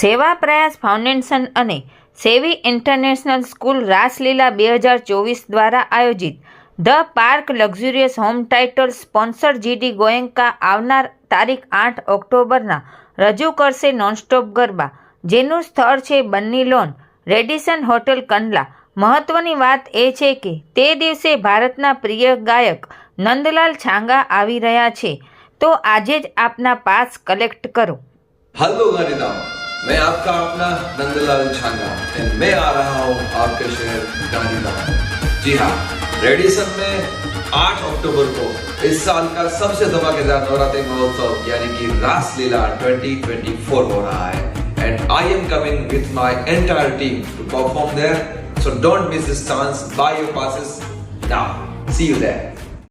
સેવા પ્રયાસ ફાઉન્ડેશન અને સેવી ઇન્ટરનેશનલ સ્કૂલ રાસલીલા બે હજાર ચોવીસ દ્વારા આયોજિત the park luxurious home title sponsor GD Goenka આવનાર તારીખ આઠ ઓક્ટોબરના રજૂ કરશે નોનસ્ટોપ ગરબા જેનું સ્થળ છે Banni lawn Radisson hotel Kandla મહત્વની વાત એ છે કે તે દિવસે ભારતના પ્રિય ગાયક નંદલાલ છાંગા આવી રહ્યા છે તો આજે જ આપના પાસ કલેક્ટ કરો હાલો ગાંધીધામ मैं आपका अपना नंदलाल छांगा मैं आ रहा हूँ आपके शहर डंडीला जी हाँ रेडी सब में 8 अक्टूबर को इस साल का सबसे धमाकेदार नवरात्रि महोत्सव यानी कि रास लीला 2024 हो रहा है and I am coming with my entire team to perform there so don't miss this chance buy your passes now see you there